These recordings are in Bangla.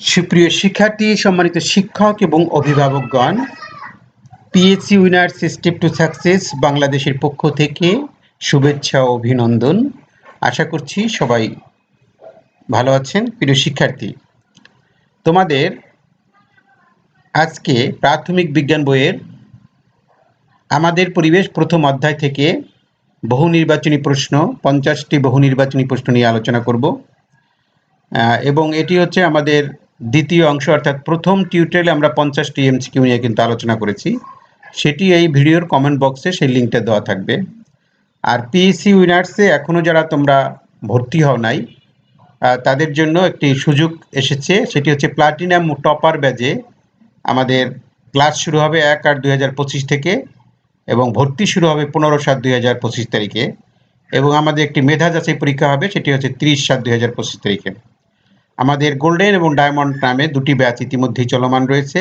সুপ্রিয় শিক্ষার্থী, সম্মানিত শিক্ষক এবং অভিভাবকগণ PSC winner system to success বাংলাদেশের পক্ষ থেকে শুভেচ্ছা ও অভিনন্দন। আশা করছি সবাই ভালো আছেন, প্রিয় শিক্ষার্থী। তোমাদের আজকে প্রাথমিক বিজ্ঞান বইয়ের আমাদের পরিবেশ প্রথম অধ্যায় থেকে বহু নির্বাচনী প্রশ্ন, পঞ্চাশটি বহু নির্বাচনী প্রশ্ন নিয়ে আলোচনা করব। এবং এটি হচ্ছে আমাদের দ্বিতীয় অংশ, অর্থাৎ প্রথম টিউটোরিয়ালে আমরা পঞ্চাশটি এমসিকিউ নিয়ে কিন্তু আলোচনা করেছি। সেটি এই ভিডিওর কমেন্ট বক্সে সেই লিঙ্কটা দেওয়া থাকবে। আর পিএসসি উইনার্সে এখনও যারা তোমরা ভর্তি হও নাই তাদের জন্য একটি সুযোগ এসেছে। সেটি হচ্ছে প্লাটিনাম টপার ব্যাজে আমাদের ক্লাস শুরু হবে এক আট দুই থেকে এবং ভর্তি শুরু হবে পনেরো সাত দুই তারিখে। এবং আমাদের একটি মেধা যাচাই পরীক্ষা হবে, সেটি হচ্ছে তিরিশ সাত দুই তারিখে। আমাদের গোল্ডেন এবং ডায়মন্ড নামে দুটি ব্যাচ ইতিমধ্যেই চলমান রয়েছে।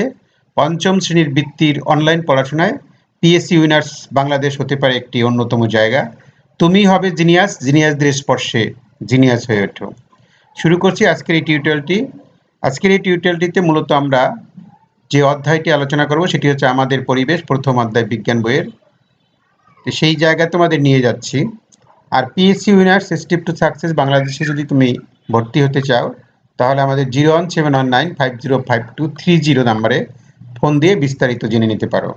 পঞ্চম শ্রেণির বৃত্তির অনলাইন পড়াশোনায় পিএসসি উইনার্স বাংলাদেশ হতে পারে একটি অন্যতম জায়গা। তুমি হবে জিনিয়াস, জিনিয়াসদের স্পর্শে জিনিয়াস হয়ে ওঠো। শুরু করছি আজকের এই টিউটোরিয়ালটি। আজকের এই টিউটোরিয়ালটিতে মূলত আমরা যে অধ্যায়টি আলোচনা করব সেটি হচ্ছে আমাদের পরিবেশ, প্রথম অধ্যায় বিজ্ঞান বইয়ের। তো সেই জায়গায় তোমাদের নিয়ে যাচ্ছি। আর PSC winners, step to success বাংলাদেশে যদি তুমি ভর্তি হতে চাও তাহলে আমাদের zero one seven one nine five zero five two three zero নাম্বারে ফোন দিয়ে বিস্তারিত জেনে নিতে পারো।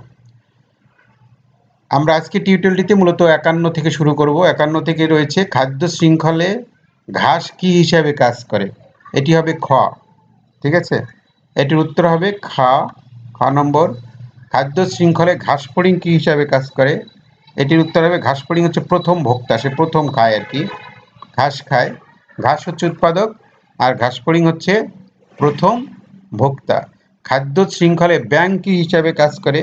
আমরা আজকে টিউটোরিয়ালটিতে মূলত একান্ন থেকে শুরু করব। একান্ন থেকে রয়েছে খাদ্য শৃঙ্খলে ঘাস কি হিসাবে কাজ করে? এটি হবে খ, ঠিক আছে? এটির উত্তর হবে খা, খ নম্বর, খাদ্য শৃঙ্খলে ঘাস ফড়িং কী হিসাবে কাজ করে? এটির উত্তর হবে ঘাস ফড়িং হচ্ছে প্রথম ভোক্তা, সে প্রথম খায় আর কি। ঘাস খায়। ঘাস হচ্ছে উৎপাদক আর ঘাস ফড়িং হচ্ছে প্রথম ভোক্তা। খাদ্য শৃঙ্খলে ব্যাং কী হিসাবে কাজ করে?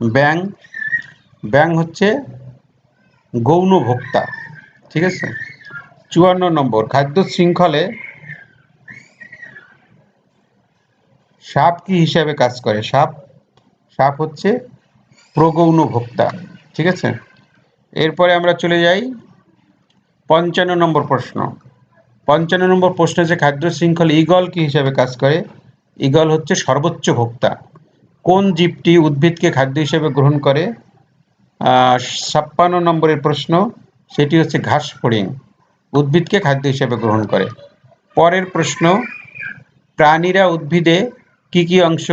ব্যাং ব্যাং হচ্ছে গৌণ ভোক্তা, ঠিক আছে? চুয়ান্ন নম্বর, খাদ্য শৃঙ্খলে সাপ কি হিসাবে কাজ করে? সাপ সাপ হচ্ছে প্রগৌণ ভোক্তা, ঠিক আছে? এরপরে আমরা চলে যাই পঞ্চান্ন নম্বর প্রশ্ন। পঞ্চান্ন নম্বর প্রশ্ন যে খাদ্য শৃঙ্খল ইগল কি হিসাবে কাজ করে? ইগল হচ্ছে সর্বোচ্চ ভোক্তা। কোন জীবটি উদ্ভিদকে খাদ্য হিসেবে গ্রহণ করে? ছাপ্পান্ন নম্বরের প্রশ্ন, সেটি হচ্ছে ঘাস ফড়িং উদ্ভিদকে খাদ্য হিসেবে গ্রহণ করে। পরের প্রশ্ন, প্রাণীরা উদ্ভিদে কি কি অংশ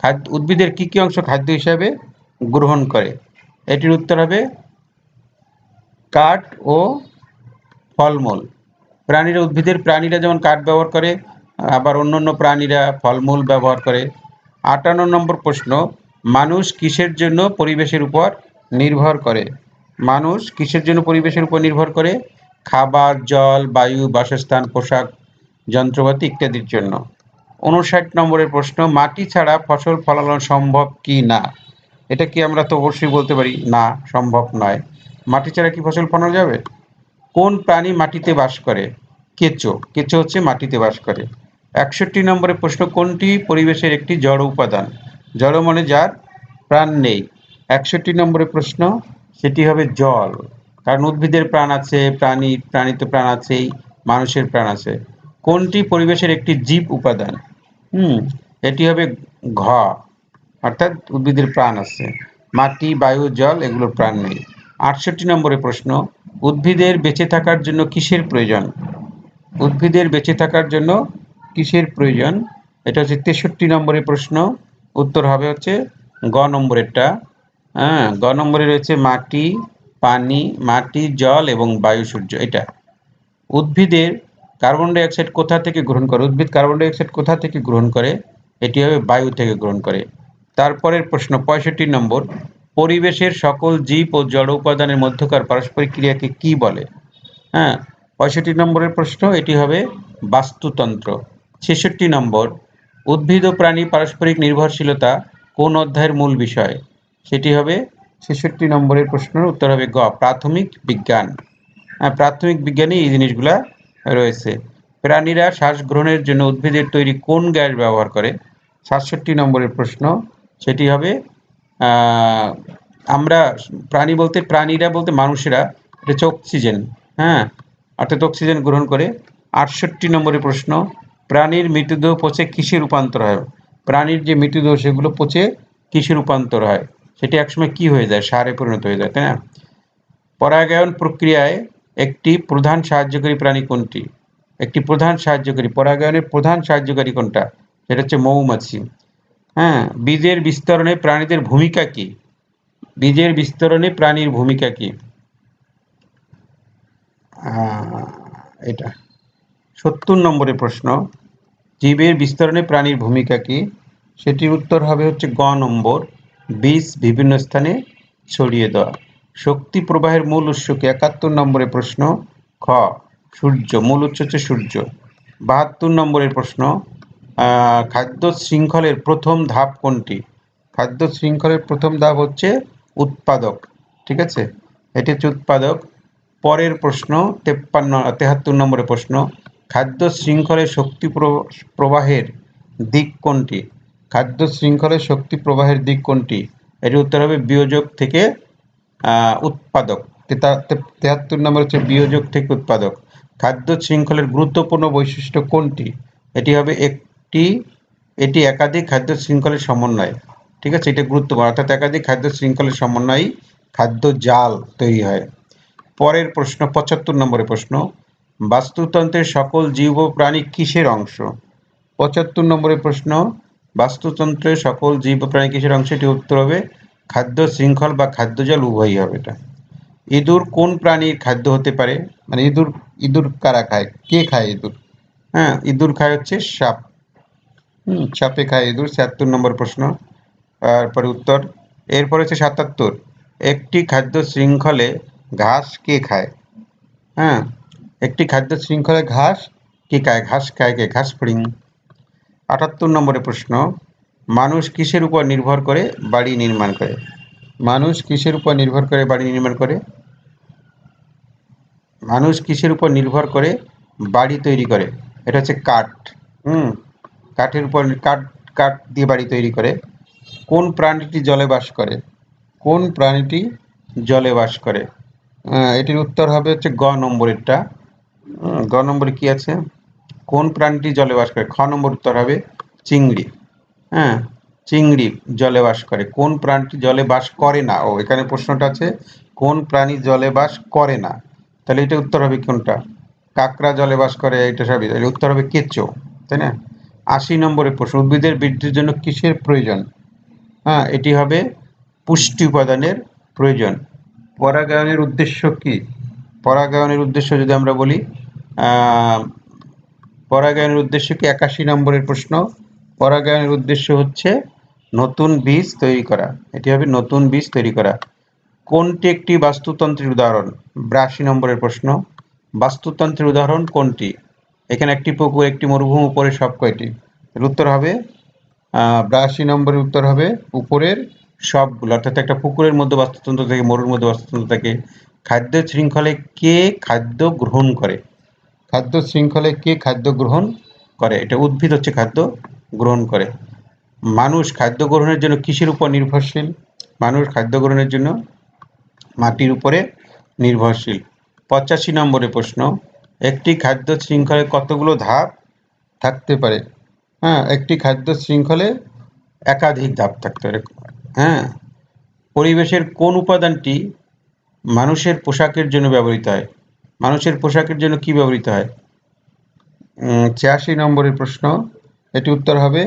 খাদ্য উদ্ভিদের কি কি অংশ খাদ্য হিসাবে গ্রহণ করে? এটির উত্তর হবে, কাঠ ও ফলমূল। প্রাণীরা, উদ্ভিদের প্রাণীরা যেমন কাঠ ব্যবহার করে, আবার অন্য অন্য প্রাণীরা ফলমূল ব্যবহার করে। আটান্ন নম্বর প্রশ্ন, মানুষ কিসের জন্য পরিবেশের উপর নির্ভর করে? মানুষ কিসের জন্য পরিবেশের উপর নির্ভর করে? খাবার, জল, বায়ু, বাসস্থান, পোশাক, যন্ত্রপাতি ইত্যাদির জন্য। উনষাট নম্বরের প্রশ্ন, মাটি ছাড়া ফসল ফলানো সম্ভব কি না? এটা কি আমরা তো অবশ্যই বলতে পারি, না, সম্ভব নয়। মাটি ছাড়া কি ফসল ফলানো যাবে? কোন প্রাণী মাটিতে বাস করে? কেঁচো। কেঁচো হচ্ছে মাটিতে বাস করে। একষট্টি নম্বরের প্রশ্ন, কোনটি পরিবেশের একটি জড় উপাদান? জড় মানে যার প্রাণ নেই। একষট্টি নম্বরের প্রশ্ন, সেটি হবে জল। কারণ উদ্ভিদের প্রাণ আছে, প্রাণী, প্রাণীতে প্রাণ আছেই, মানুষের প্রাণ আছে। কোনটি পরিবেশের একটি জীব উপাদান? হুম, এটি হবে ঘ। অর্থাৎ উদ্ভিদের প্রাণ আছে। মাটি, বায়ু, জল, এগুলোর প্রাণ নেই। আটষট্টি নম্বরের প্রশ্ন উদ্ভিদের বেঁচে থাকার জন্য কিসের প্রয়োজন? উদ্ভিদের বেঁচে থাকার জন্য কিসের প্রয়োজন? এটা হচ্ছে তেষট্টি নম্বরের প্রশ্ন। উত্তর হবে হচ্ছে গ নম্বরেরটা। হ্যাঁ গ নম্বরে রয়েছে মাটি, পানি, মাটি, জল এবং বায়ু, সূর্য, এটা। উদ্ভিদের কার্বন ডাইঅক্সাইড কোথা থেকে গ্রহণ করে? উদ্ভিদ কার্বন ডাইঅক্সাইড কোথা থেকে গ্রহণ করে? এটি হবে বায়ু থেকে গ্রহণ করে। তারপরের প্রশ্ন, পঁয়ষট্টি নম্বর। পরিবেশের সকল জীব ও জড় উপাদানের মধ্যকার পারস্পরিক ক্রিয়াকে কি বলে? হ্যাঁ পঁয়ষট্টি নম্বরের প্রশ্ন, এটি হবে বাস্তুতন্ত্র। ছেষট্টি নম্বর, উদ্ভিদ ও প্রাণী পারস্পরিক নির্ভরশীলতা কোন অধ্যায়ের মূল বিষয়? সেটি হবে ছেষট্টি নম্বরের প্রশ্নের উত্তর হবে গ, প্রাথমিক বিজ্ঞান। হ্যাঁ প্রাথমিক বিজ্ঞানে এই জিনিসগুলা রয়েছে। প্রাণীরা শ্বাস গ্রহণের জন্য উদ্ভিদের তৈরি কোন গ্যাস ব্যবহার করে? সাতষট্টি নম্বরের প্রশ্ন, সেটি হবে আমরা প্রাণী বলতে, প্রাণীরা বলতে মানুষেরা, এটা হচ্ছে অক্সিজেন হ্যাঁ? অর্থাৎ অক্সিজেন গ্রহণ করে। আটষট্টি নম্বরের প্রশ্ন, প্রাণীর মৃতদেহ পচে কিসে রূপান্তর হয়? প্রাণীর যে মৃতদেহ, সেগুলো পচে কিসে রূপান্তর হয়? সেটি একসময় কি হয়ে যায়? সারে পরিণত হয়ে যায়, তাই না? পরাগায়ন প্রক্রিয়ায় একটি প্রধান সাহায্যকারী প্রাণী কোনটি? একটি প্রধান সাহায্যকারী, পরাগায়নের প্রধান সাহায্যকারী কোনটা? সেটা হচ্ছে মৌমাছি। হ্যাঁ বীজের বিস্তরণে প্রাণীদের ভূমিকা কি? বীজের বিস্তরণে প্রাণীর ভূমিকা কি? এটা সত্তর নম্বরের প্রশ্ন। জীবের বিস্তরণে প্রাণীর ভূমিকা কি? সেটির উত্তর হবে হচ্ছে গ নম্বর। বীজ বিভিন্ন স্থানে ছড়িয়ে দেওয়া। শক্তি প্রবাহের মূল উৎস কি একাত্তর নম্বরের প্রশ্ন, খ, সূর্য। মূল উৎস হচ্ছে সূর্য। বাহাত্তর নম্বরের প্রশ্ন খাদ্য শৃঙ্খলের প্রথম ধাপ কোনটি? খাদ্য শৃঙ্খলের প্রথম ধাপ হচ্ছে উৎপাদক, ঠিক আছে? এটি হচ্ছে উৎপাদক। পরের প্রশ্ন, তেপ্পান্ন, তেহাত্তর নম্বরের প্রশ্ন, খাদ্য শৃঙ্খলের শক্তি প্র- প্রবাহের দিক কোনটি? খাদ্য শৃঙ্খলের শক্তি প্রবাহের দিক কোনটি? এটির উত্তর হবে বিয়োজক থেকে উৎপাদক। তেহাত্তর নম্বর হচ্ছে বিয়োজক থেকে উৎপাদক। খাদ্য শৃঙ্খলের গুরুত্বপূর্ণ বৈশিষ্ট্য কোনটি? এটি হবে একটি, এটি একাধিক খাদ্য শৃঙ্খলের সমন্বয়। ঠিক আছে? এটা গুরুত্বপূর্ণ অর্থাৎ একাধিক খাদ্য শৃঙ্খলের সমন্বয়ে খাদ্য জাল তৈরি হয়। পরের প্রশ্ন, পঁচাত্তর নম্বরের প্রশ্ন, বাস্তুতন্ত্রের সকল জীব প্রাণী কিসের অংশ? পঁচাত্তর নম্বরের প্রশ্ন, বাস্তুতন্ত্রের সকল জীব প্রাণী কিসের অংশ? এটি উত্তর হবে, খাদ্য শৃঙ্খল বা খাদ্য খাদ্যজাল উভয়ই হবে এটা। ইঁদুর কোন প্রাণীর খাদ্য হতে পারে? মানে ইঁদুর ইঁদুর কারা খায়? কে খায় ইঁদুর? হ্যাঁ ইঁদুর খায় হচ্ছে সাপ। হুম সাপে খায় ইঁদুর ছিয়াত্তর নম্বর প্রশ্ন। তারপরে উত্তর, এরপর হচ্ছে সাতাত্তর। একটি খাদ্য শৃঙ্খলে ঘাস কে খায়? হ্যাঁ একটি খাদ্য শৃঙ্খলে ঘাস কে খায়? ঘাস খায় কে? ঘাস ফড়িং। আটাত্তর নম্বরের প্রশ্ন, মানুষ কিসের উপর নির্ভর করে বাড়ি নির্মাণ করে? মানুষ কিসের উপর নির্ভর করে বাড়ি নির্মাণ করে? মানুষ কিসের উপর নির্ভর করে বাড়ি তৈরি করে? এটা হচ্ছে কাঠ। হুম কাঠের উপর কাঠ কাঠ দিয়ে বাড়ি তৈরি করে। কোন প্রাণীটি জলে বাস করে? কোন প্রাণীটি জলে বাস করে? এটির উত্তর হবে হচ্ছে গ নম্বরেরটা। গ নম্বরে কি আছে? কোন প্রাণীটি জলে বাস করে? খ নম্বর উত্তর হবে চিংড়ি। হ্যাঁ চিংড়ি জলে বাস করে। কোন প্রাণীটি জলে বাস করে না? ও, এখানে প্রশ্নটা আছে, কোন প্রাণী জলে বাস করে না? তাহলে এটা উত্তর হবে কোনটা? কাঁকড়া জলে বাস করে, এটা সবই। তাহলে উত্তর হবে কেঁচো, তাই না? আশি নম্বরের প্রশ্ন, উদ্ভিদের বৃদ্ধির জন্য কিসের প্রয়োজন? হ্যাঁ এটি হবে পুষ্টি উপাদানের প্রয়োজন। পরাগায়নের উদ্দেশ্য কি? পরাগায়নের উদ্দেশ্য যদি আমরা বলি পরাগায়নের উদ্দেশ্য কি? একাশি নম্বরের প্রশ্ন, পরাগায়নের উদ্দেশ্য হচ্ছে নতুন বীজ তৈরি করা। এটি হবে নতুন বীজ তৈরি করা। কোনটি একটি বাস্তুতন্ত্রের উদাহরণ? বিরাশি নম্বরের প্রশ্ন, বাস্তুতন্ত্রের উদাহরণ কোনটি? এখানে একটি পুকুর, একটি মরুভূমি উপরে সব কয়টি? এর উত্তর হবে বিরাশি নম্বরের উত্তর হবে উপরের সবগুলো। অর্থাৎ একটা পুকুরের মধ্যে বাস্তুতন্ত্র থাকে মরুর মধ্যে বাস্তুতন্ত্র থাকে খাদ্য শৃঙ্খলে কে খাদ্য গ্রহণ করে? খাদ্য শৃঙ্খলে কে খাদ্য গ্রহণ করে? এটা উদ্ভিদ হচ্ছে খাদ্য গ্রহণ করে। মানুষ খাদ্য গ্রহণের জন্য কৃষির উপর নির্ভরশীল? মানুষ খাদ্য গ্রহণের জন্য মাটির উপরে নির্ভরশীল। পঁচাশি নম্বরের প্রশ্ন একটি খাদ্য শৃঙ্খলে কতগুলো ধাপ থাকতে পারে? হ্যাঁ একটি খাদ্য শৃঙ্খলে একাধিক ধাপ থাকতে পারে। হ্যাঁ পরিবেশের কোন উপাদানটি মানুষের পোশাকের জন্য ব্যবহৃত হয়? মানুষের পোশাকের জন্য কি ব্যবহৃত হয়? ছিয়াশি নম্বরের প্রশ্ন। এটি উত্তর হবে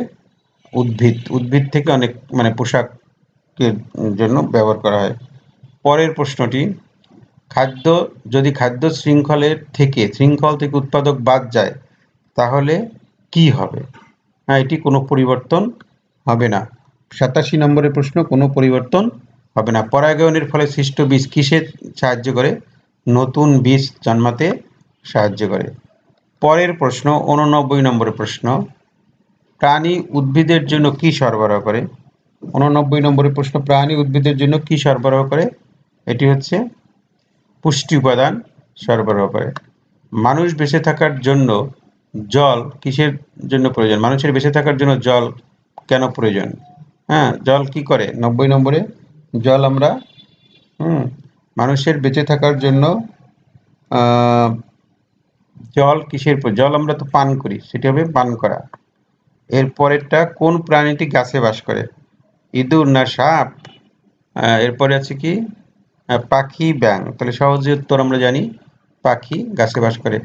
উদ্ভিদ। উদ্ভিদ থেকে অনেক মানে পোশাকের জন্য ব্যবহার করা হয়। পরের প্রশ্নটি খাদ্য, যদি খাদ্য শৃঙ্খলের থেকে, শৃঙ্খল থেকে উৎপাদক বাদ যায়, তাহলে কি হবে? হ্যাঁ এটি কোনো পরিবর্তন হবে না। সাতাশি নম্বরের প্রশ্ন, কোনো পরিবর্তন হবে না। পরাগায়নের ফলে সৃষ্ট বীজ কিসের সাহায্য করে? নতুন বীজ জন্মাতে সাহায্য করে। পরের প্রশ্ন উননব্বই নম্বরের প্রশ্ন, প্রাণী উদ্ভিদের জন্য কি সরবরাহ করে? উননব্বই নম্বরের প্রশ্ন, প্রাণী উদ্ভিদের জন্য কি সরবরাহ করে? এটি হচ্ছে পুষ্টি উপাদান সরবরাহ করে। মানুষ বেঁচে থাকার জন্য জল কিসের জন্য প্রয়োজন? মানুষের বেঁচে থাকার জন্য জল কেন প্রয়োজন? হ্যাঁ জল কি করে? নব্বই নম্বরে, জল আমরা, হুম, মানুষের বেঁচে থাকার জন্য জল কিসের জল আমরা তো পান করি, সেটি হবে পান করা। এর পরেরটা, কোন প্রাণীটি গাছে বাস করে? ইঁদুর না সাপ? এরপরে আছে কি? পাখি ব্যাং তাহলে সহজে উত্তর আমরা জানি পাখি গাছে বাস করে।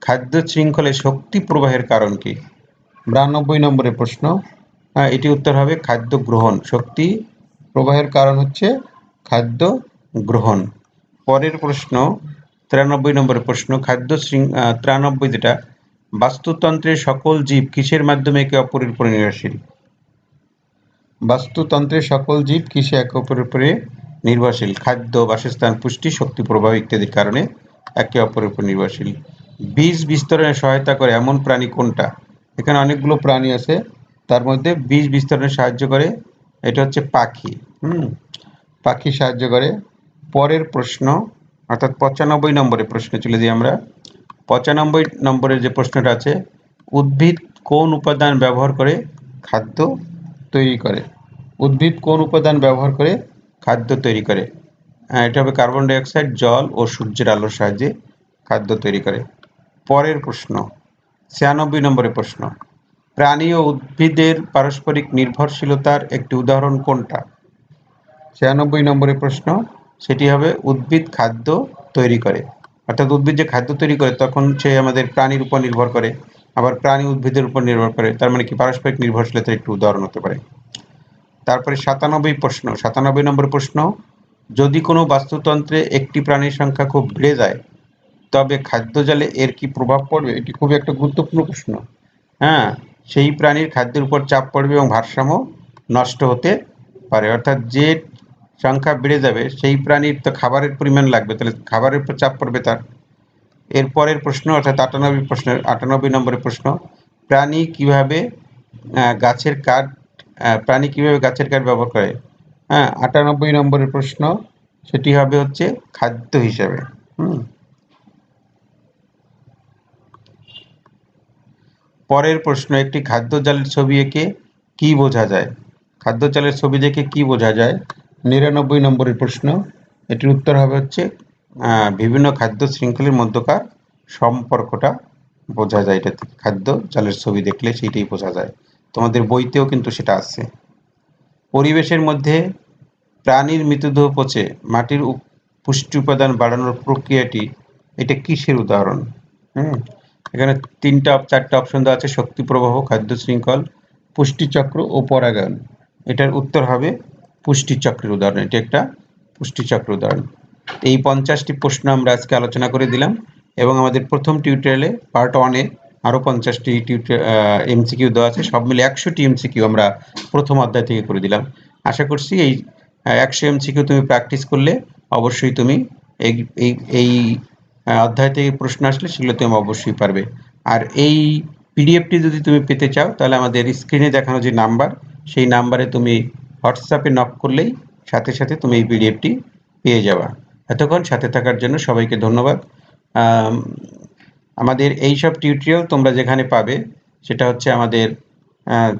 খাদ্য শৃঙ্খলে শক্তি প্রবাহের কারণ কি? বিরানব্বই নম্বরের প্রশ্ন। আহ, এটি উত্তর হবে খাদ্য গ্রহণ। শক্তি প্রবাহের কারণ হচ্ছে খাদ্য গ্রহণ। পরের প্রশ্ন তিরানব্বই নম্বরের প্রশ্ন খাদ্য তিরানব্বই যেটা বাস্তুতন্ত্রের সকল জীব কিসের মাধ্যমে একে অপরের উপর নির্ভরশীল? বাস্তুতন্ত্রের সকল জীব কিসে একে অপরের উপরে নির্ভরশীল খাদ্য, বাসস্থান, পুষ্টি, শক্তি, প্রবাহ ইত্যাদির কারণে একে অপরের উপর নির্ভরশীল। বীজ বিস্তরণে সহায়তা করে এমন প্রাণী কোনটা? এখানে অনেকগুলো প্রাণী আছে, তার মধ্যে বীজ বিস্তরণে সাহায্য করে, এটা হচ্ছে পাখি, হুম? পাখি সাহায্য করে। পরের প্রশ্ন, অর্থাৎ পঁচানব্বই নম্বরের প্রশ্ন চলে যাই আমরা। পঁচানব্বই নম্বরের যে প্রশ্নটা আছে, উদ্ভিদ কোন উপাদান ব্যবহার করে খাদ্য তৈরি করে? উদ্ভিদ কোন উপাদান ব্যবহার করে খাদ্য তৈরি করে। আহ, এটা হবে কার্বন ডাইঅক্সাইড জল ও সূর্যের আলোর সাহায্যে খাদ্য তৈরি করে। পরের প্রশ্ন ছিয়ানব্বই নম্বরের প্রশ্ন প্রাণী ও উদ্ভিদের পারস্পরিক নির্ভরশীলতার একটি উদাহরণ কোনটা? ছিয়ানব্বই নম্বরের প্রশ্ন সেটি হবে উদ্ভিদ খাদ্য তৈরি করে। অর্থাৎ উদ্ভিদ যে খাদ্য তৈরি করে তখন সে আমাদের প্রাণীর উপর নির্ভর করে আবার প্রাণী উদ্ভিদের উপর নির্ভর করে। তার মানে কি পারস্পরিক নির্ভরশীলতার একটি উদাহরণ হতে পারে। তারপরে সাতানব্বই প্রশ্ন, সাতানব্বই নম্বর প্রশ্ন, যদি কোনো বাস্তুতন্ত্রে একটি প্রাণীর সংখ্যা খুব বেড়ে যায়, তবে খাদ্য জালে এর কি প্রভাব পড়বে? এটি খুব একটা গুরুত্বপূর্ণ প্রশ্ন। হ্যাঁ সেই প্রাণীর খাদ্যের উপর চাপ পড়বে এবং ভারসাম্য নষ্ট হতে পারে। অর্থাৎ যে সংখ্যা বেড়ে যাবে, সেই প্রাণীর তো খাবারের পরিমাণ লাগবে, তাহলে খাবারের উপর চাপ পড়বে তার। এর পরের প্রশ্ন, অর্থাৎ আটানব্বই প্রশ্নের, আটানব্বই নম্বরের প্রশ্ন, প্রাণী কীভাবে গাছের কাঠ প্রাণী কীভাবে গাছের কাঠ ব্যবহার করে? হ্যাঁ আটানব্বই নম্বরের প্রশ্ন, সেটি হবে হচ্ছে খাদ্য হিসাবে। হুম। পরের প্রশ্ন, একটি খাদ্য জালের ছবি এঁকে কি বোঝা যায়? খাদ্য জালের ছবি দেখে কি বোঝা যায়? নিরানব্বই নম্বরের প্রশ্ন, এটির উত্তর হবে হচ্ছে বিভিন্ন খাদ্য শৃঙ্খলের মধ্যকার সম্পর্কটা বোঝা যায়। এটা থেকে। খাদ্য জালের ছবি দেখলে সেইটাই বোঝা যায়। তোমাদের বইতেও কিন্তু সেটা আছে। পরিবেশের মধ্যে প্রাণীর মৃতদেহ পচে মাটির পুষ্টি উপাদান বাড়ানোর প্রক্রিয়াটি এটা কিসের উদাহরণ? হুম? এখানে তিনটা, চারটা অপশন দেওয়া আছে, শক্তি প্রবাহ, খাদ্য শৃঙ্খল পুষ্টিচক্র ও পরাগায়ন। এটার উত্তর হবে পুষ্টিচক্রের উদাহরণ। এটি একটা পুষ্টিচক্র উদাহরণ। এই পঞ্চাশটি প্রশ্ন আমরা আজকে আলোচনা করে দিলাম এবং আমাদের প্রথম টিউটোরিয়ালে পার্ট ওয়ানে আরও পঞ্চাশটি এমসিকিউ দেওয়া আছে। সব মিলে একশোটি এমসিকিউ আমরা প্রথম অধ্যায় থেকে করে দিলাম। আশা করছি এই একশো এমসিকিউ তুমি প্র্যাকটিস করলে অবশ্যই তুমি এই এই অধ্যায় থেকে প্রশ্ন আসলে সেগুলো তুমি অবশ্যই পারবে। আর এই পিডিএফটি যদি তুমি পেতে চাও, তাহলে আমাদের স্ক্রিনে দেখানো যে নাম্বার সেই নাম্বারে তুমি হোয়াটসঅ্যাপে নক করলেই সাথে সাথে তুমি এই পিডিএফটি পেয়ে যাবা। এতক্ষণ সাথে থাকার জন্য সবাইকে ধন্যবাদ। আমাদের এই সব টিউটোরিয়াল তোমরা যেখানে পাবে সেটা হচ্ছে আমাদের